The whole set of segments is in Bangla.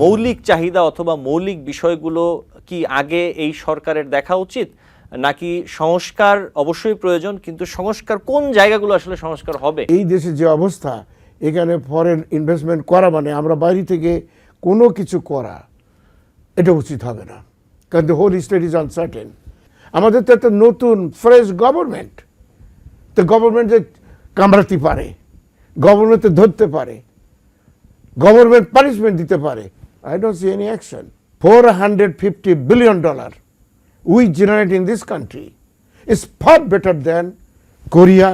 মৌলিক চাহিদা অথবা মৌলিক বিষয়গুলো কি আগে এই সরকারের দেখা উচিত? নাকি সংস্কার অবশ্যই প্রয়োজন, কিন্তু সংস্কার কোন জায়গাগুলো আসলে সংস্কার হবে? এই দেশে যে অবস্থা, এখানে ফরেন ইনভেস্টমেন্ট করা মানে আমরা বাইরে থেকে কোনো কিছু করা, এটা উচিত হবে না। কারণ the whole state is uncertain আমাদের তো একটা নতুন ফ্রেশ গভর্নমেন্ট তো গভর্নমেন্ট যে কামড়াতে পারে গভর্নমেন্ট ধরতে পারে গভর্নমেন্ট পানিশমেন্ট দিতে পারে। See any action four hundred fifty billion dollar we generate in this country is far better than Korea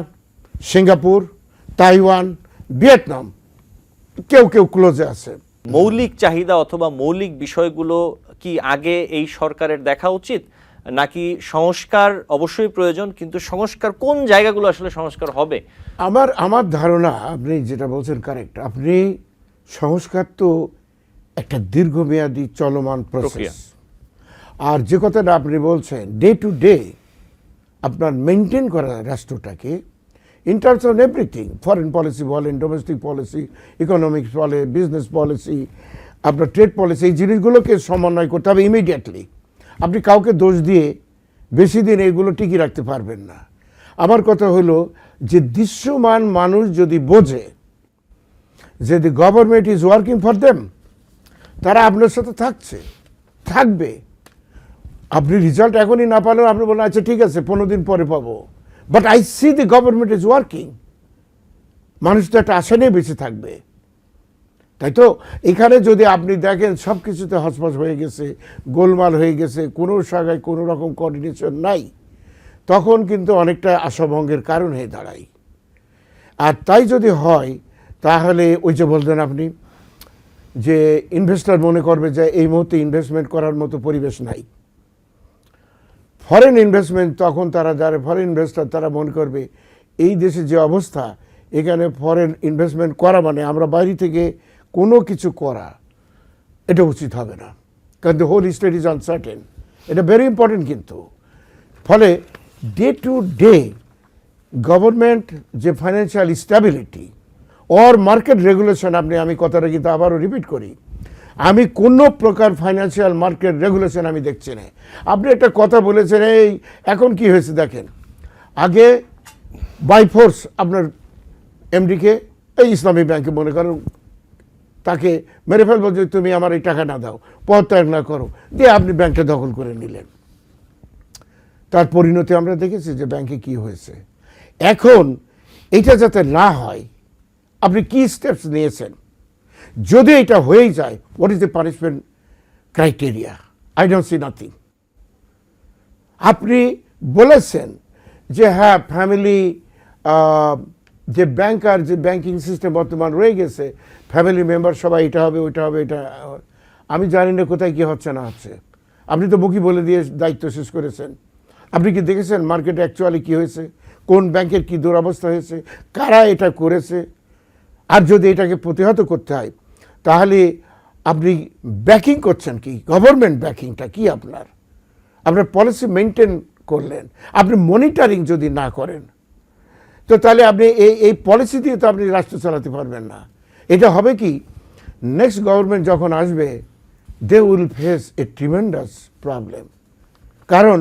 Singapore Taiwan Vietnam কেউ কেউ ক্লোজে আছে। মৌলিক চাহিদা অথবা মৌলিক বিষয়গুলো কি আগে এই সরকারের দেখা উচিত? নাকি সংস্কার অবশ্যই প্রয়োজন কিন্তু সংস্কার কোন জায়গাগুলো আসলে সংস্কার হবে? আমার আমার ধারণা আপনি যেটা বলছেন কারেক্ট আপনি সংস্কার তো একটা দীর্ঘমেয়াদী চলমান প্রক্রিয়া। প্রসেস আর যে কথাটা আপনি বলছেন ডে টু ডে আপনার মেনটেন করা রাষ্ট্রটাকে in terms of everything foreign policy বলেন ডোমেস্টিক পলিসি ইকোনমিক্স বলে বিজনেস পলিসি আপনার ট্রেড পলিসি এই জিনিসগুলোকে সমন্বয় করতে হবে ইমিডিয়েটলি আপনি কাউকে দোষ দিয়ে বেশি দিন এগুলো টিকিয়ে রাখতে পারবেন না। আমার কথা হলো যে দৃশ্যমান মানুষ যদি বোঝে যে the government is working for them তারা আপনার সাথে থাকছে। থাকবে। আপনি রেজাল্ট এখনই না পারলেও আপনি বলেন আচ্ছা ঠিক আছে, পনেরো দিন পরে পাবো। But I see the government is working মানুষ তো একটা আশা নিয়ে বেঁচে থাকবে। তাই তো, এখানে যদি আপনি দেখেন, সব কিছুতে হসপস হয়ে গেছে, গোলমাল হয়ে গেছে, কোনো জায়গায় কোনো রকম কোঅর্ডিনেশন নাই, তখন কিন্তু অনেকটা আশাভঙ্গের কারণ হয়ে দাঁড়ায়। আর তাই যদি হয়, তাহলে ওই যে বলতেন আপনি যে ইনভেস্টর মনে করবে যে এই মুহূর্তে ইনভেস্টমেন্ট করার মতো পরিবেশ নাই। ফরেন ইনভেস্টমেন্ট তখন তারা যারা ফরেন ইনভেস্টর তারা মনে করবে এই দেশে যে অবস্থা, এখানে ফরেন ইনভেস্টমেন্ট করা মানে আমরা বাইরে থেকে কোনো কিছু করা, এটা উচিত হবে না। কারণ the whole state is uncertain এটা ভেরি ইম্পর্টেন্ট কিন্তু। ফলে ডে টু ডে গভর্নমেন্ট যে financial stability or market regulation আপনি, আমি কথাটা কিন্তু আবারও রিপিট করি। আমি কোনো প্রকার ফাইন্যান্সিয়াল মার্কেট রেগুলেশন আমি দেখছি না। আপনি একটা কথা বলেছেন, এই এখন কি হয়েছে দেখেন? আগে বাই ফোর্স আপনার এমডিকে এই ইসলামী ব্যাংকে মনে করেন, তাকে মেরে ফেলব যে তুমি আমার এই টাকা না দাও পদত্যাগ না করো, দিয়ে আপনি ব্যাংকটা দখল করে নিলেন। তার পরিণতি আমরা দেখেছি যে ব্যাংকে কি হয়েছে। এখন এটা যাতে না হয় আপনি কি স্টেপস নিয়েছেন? যদি এটা হয়েই যায় what is the punishment criteria I don't see nothing আপনি বলেছেন যে হ্যাঁ ফ্যামিলি যে ব্যাংকার যে ব্যাংকিং সিস্টেম বর্তমান রয়ে গেছে ফ্যামিলি মেম্বার সবাই এটা হবে, ওইটা হবে, এটা, আমি জানি না কোথায় কী হচ্ছে না হচ্ছে। আপনি তো বুকি বলে দিয়ে দায়িত্ব শেষ করেছেন। আপনি কি দেখেছেন মার্কেটে অ্যাকচুয়ালি কি হয়েছে? কোন ব্যাংকের কি দুরবস্থা হয়েছে? কারা এটা করেছে? আর যদি এটাকে প্রতিহত করতে হয়, তাহলে আপনি ব্যাকিং করছেন কি? গভর্নমেন্ট ব্যাকিংটা কি আপনার? আপনার পলিসি মেনটেন করলেন, আপনি মনিটরিং যদি না করেন, তো তাহলে আপনি এই এই পলিসি দিয়ে তো আপনি রাষ্ট্র চালাতে পারবেন না। এটা হবে কি? নেক্সট গভর্নমেন্ট যখন আসবে they will face a tremendous problem কারণ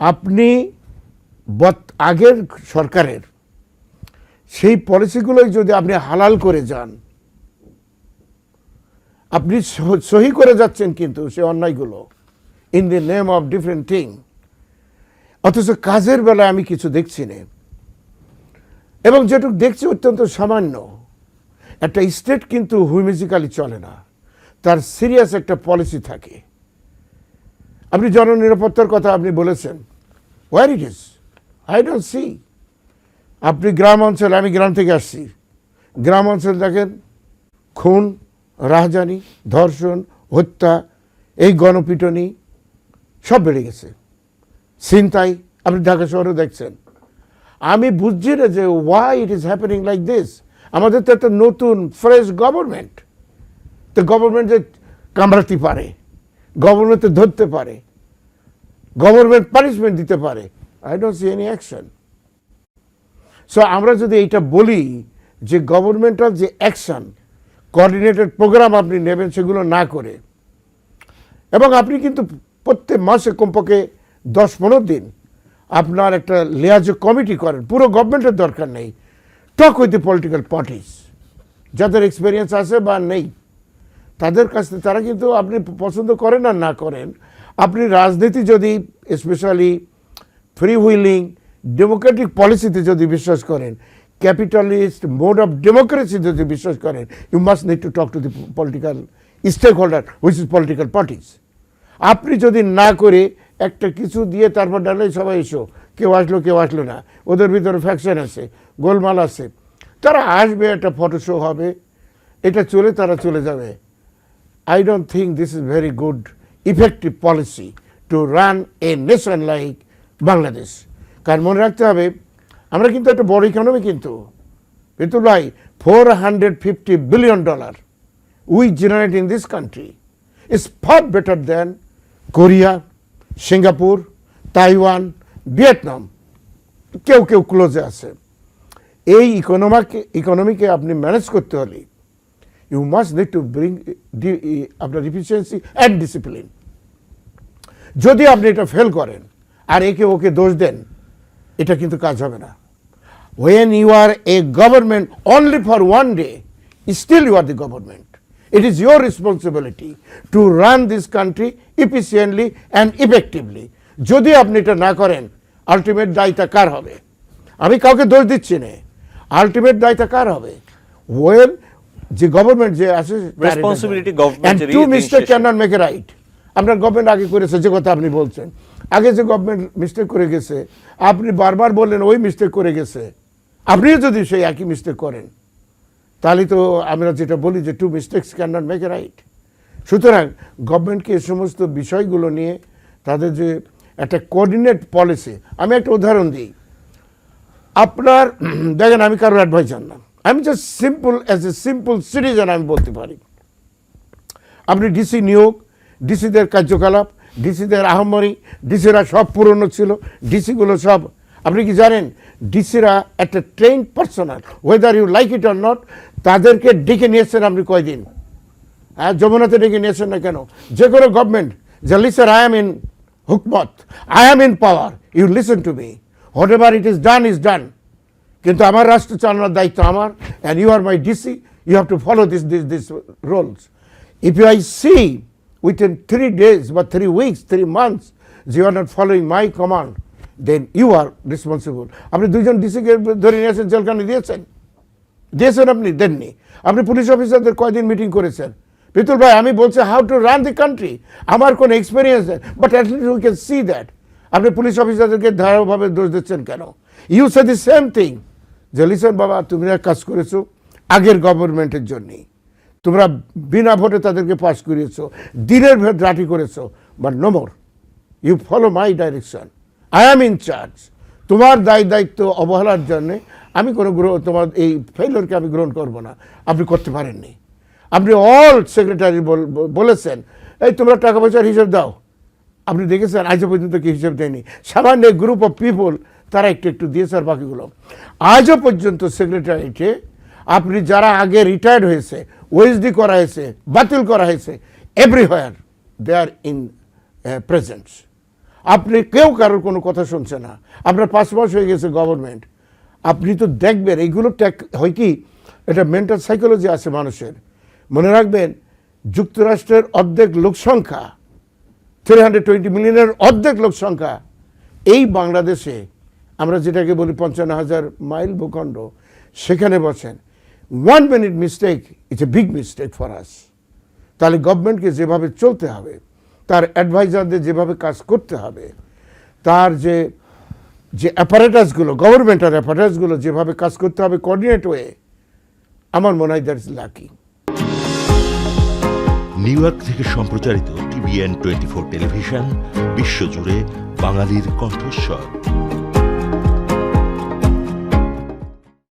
আপনি আগের সরকারের সেই পলিসিগুলোই যদি আপনি হালাল করে যান, আপনি সহ- করে যাচ্ছেন কিন্তু সে অন্যায়গুলো in the name of different thing অথচ কাজের বেলায় আমি কিছু দেখছি না। এবং যেটুকু দেখছি অত্যন্ত সামান্য। একটা স্টেট কিন্তু হুইমিজিক্যালি চলে না। তার সিরিয়াস একটা পলিসি থাকে। আপনি জননিরাপত্তার কথা আপনি বলেছেন। Where it is I don't see আপনি গ্রাম অঞ্চল, আমি গ্রাম থেকে আসছি। গ্রাম অঞ্চল দেখেন, খুন, রাহজানি, ধর্ষণ, হত্যা, এই গণপিটনি সব বেড়ে গেছে। ছিনতাই, আপনি ঢাকা শহরে দেখছেন। আমি বুঝছি না যে why it is happening like this আমাদের তো একটা নতুন ফ্রেশ গভর্নমেন্ট তো গভর্নমেন্ট যে কামড়াতে পারে গভর্নমেন্ট ধরতে পারে গভর্নমেন্ট পানিশমেন্ট দিতে পারে। I don't see any action so আমরা যদি এইটা বলি যে গভর্নমেন্টাল যে অ্যাকশন কোঅর্ডিনেটেড প্রোগ্রাম আপনি নেবেন সেগুলো না করে, এবং আপনি কিন্তু প্রত্যেক মাসে কমপক্ষে দশ পনেরো দিন আপনার একটা লিয়াজ কমিটি করেন। পুরো গভর্নমেন্টের দরকার নেই। Talk with the political parties যাদের এক্সপিরিয়েন্স আছে বা নেই, তাদের কাছ থেকে তারা কিন্তু আপনি পছন্দ করেন আর না করেন। আপনি রাজনীতি যদি স্পেশালি ফ্রি হুইলিং ডেমোক্রেটিক পলিসিতে যদি বিশ্বাস করেন, ক্যাপিটালিস্ট মোড অফ ডেমোক্রেসি যদি বিশ্বাস করেন you must need to talk to the political stakeholder which is political parties আপনি যদি না করে একটা কিছু দিয়ে তারপর ডালে সবাই এসো, কেউ আসলো কেউ আসলো না, ওদের ভিতরে ফ্যাকশন আছে, গোলমাল আছে, তারা আসবে, একটা ফটো শো হবে, এটা চলে তারা চলে যাবে I don't think this is very good effective policy to run a nation like Bangladesh. কারণ মনে রাখতে হবে, আমরা কিন্তু একটা বড় ইকোনমি কিন্তু। বিতুল ভাই four hundred fifty billion dollar we generate in this country is far better than Korea Singapore Taiwan Vietnam কেউ কেউ ক্লোজে আছে। এই ইকোনমাকে ইকোনমিকে আপনি ম্যানেজ করতে হলে you must need to bring আপনার efficiency and ডিসিপ্লিন যদি আপনি এটা ফেল করেন, আর একে ওকে দোষ দেন এটা কিন্তু কাজ হবে না। When you are a government only for one day still you are the government it is your responsibility to run this country efficiently and effectively যদি আপনি এটা না করেন আলটিমেট দায়িতা কার হবে? আমি কাউকে দোষ দিচ্ছি না। আলটিমেট দায়িতা কার হবে? ওয়েন যে গভর্নমেন্ট যে আছে responsibility government two mister can not make a right আপনার গভর্নমেন্ট আগে করেছে যে কথা আপনি বলছেন। আগে যে গভর্নমেন্ট মিস্টেক করে গেছে, আপনি বারবার বললেন ওই মিস্টেক করে গেছে। আপনিও যদি সেই একই মিস্টেক করেন, তাহলে তো আমরা যেটা বলি যে two mistakes can not make a right সুতরাং গভর্নমেন্টকে এই সমস্ত বিষয়গুলো নিয়ে তাদের যে একটা কোঅর্ডিনেট পলিসি আমি একটা উদাহরণ দিই। আপনার, দেখেন আমি কারোর অ্যাডভাইজার না আমি just simple as a simple citizen আমি বলতে পারি। আপনি ডিসি নিয়োগ ডিসিদের কার্যকলাপ ডিসিদের আহমরি ডিসিরা সব পুরনো ছিল, ডিসিগুলো সব, আপনি কি জানেন, ডিসিরা একটা train personnel whether you like it or not তাদেরকে ডেকে নিয়েছেন আপনি কয়দিন? হ্যাঁ যমুনাতে ডেকে নিয়েছেন না কেন? যে কোনো গভর্নমেন্ট যে listen I am in হুকমত I am in power you listen to me whatever it is done is done কিন্তু আমার রাষ্ট্র চালানোর দায়িত্ব আমার and you are my DC you have to follow this this this rules if you I see within three days বা three weeks three months you are not following my command then you are responsible আপনি দুইজন ডিসিকে ধরে নিয়ে এসেছেন জেলখানে দিয়েছেন? দিয়েছেন আপনি? দেননি। আপনি পুলিশ অফিসারদের কয়দিন মিটিং করেছেন? পিতুল ভাই, আমি বলছি how to run the country আমার কোনো এক্সপিরিয়েন্স নেই but at least we can see that আপনি পুলিশ অফিসারদেরকে ধারাভাবে দোষ দিচ্ছেন কেন? You say the same thing যে লিসেন বাবা, তুমি এক কাজ করেছ আগের গভর্নমেন্টের জন্যেই। তোমরা বিনা ভোটে তাদেরকে পাস করিয়েছো, দিনের ভেদ রাটি করেছ but no more you follow my direction I am in charge তোমার দায় দায়িত্ব অবহেলার জন্যে আমি কোনো গ্রহ, তোমার এই ফেইলরকে আমি গ্রহণ করব না। আপনি করতে পারেননি। আপনি অল সেক্রেটারি বলেছেন, এই তোমরা টাকা পয়সার হিসেব দাও। আপনি দেখেছেন আজও পর্যন্ত কি হিসেব দেয়নি। সামান্য গ্রুপ অফ পিপল তারা একটু একটু দিয়েছে আর বাকিগুলো। আজও পর্যন্ত সেক্রেটারিতে আপনি যারা আগে রিটায়ার্ড হয়েছে ওএসডি করা হয়েছে, বাতিল করা হয়েছে everywhere they are in presents আপনি কেউ কারোর কোনো কথা শুনছে না। আপনার পাঁচ মাস হয়ে গেছে গভর্নমেন্ট আপনি তো দেখবেন, এইগুলো ট্যাক হয় কি, এটা মেন্টাল সাইকোলজি আছে মানুষের। মনে রাখবেন, যুক্তরাষ্ট্রের অর্ধেক লোক সংখ্যা থ্রি হান্ড্রেড টোয়েন্টি মিলিয়নের অর্ধেক লোক সংখ্যা, এই বাংলাদেশে, আমরা যেটাকে বলি পঞ্চান্ন হাজার মাইল ভূখণ্ড, সেখানে বসেন। One minute mistake it's a big mistake for us তাহলে গভর্নমেন্টকে যেভাবে চলতে হবে, তার অ্যাডভাইজারদের যেভাবে কাজ করতে হবে, তার যে যে অ্যাপারেটাসগুলো গভর্নমেন্টের অ্যাপারেটাসগুলো যেভাবে কাজ করতে হবে কোঅর্ডিনেট হয়ে আমার মনে হয় দ্যাট লাকি নিউ ইয়র্ক থেকে সম্প্রচারিত টিভিএন টোয়েন্টি ফোর টেলিভিশন বিশ্বজুড়ে বাঙালির কণ্ঠস্বর।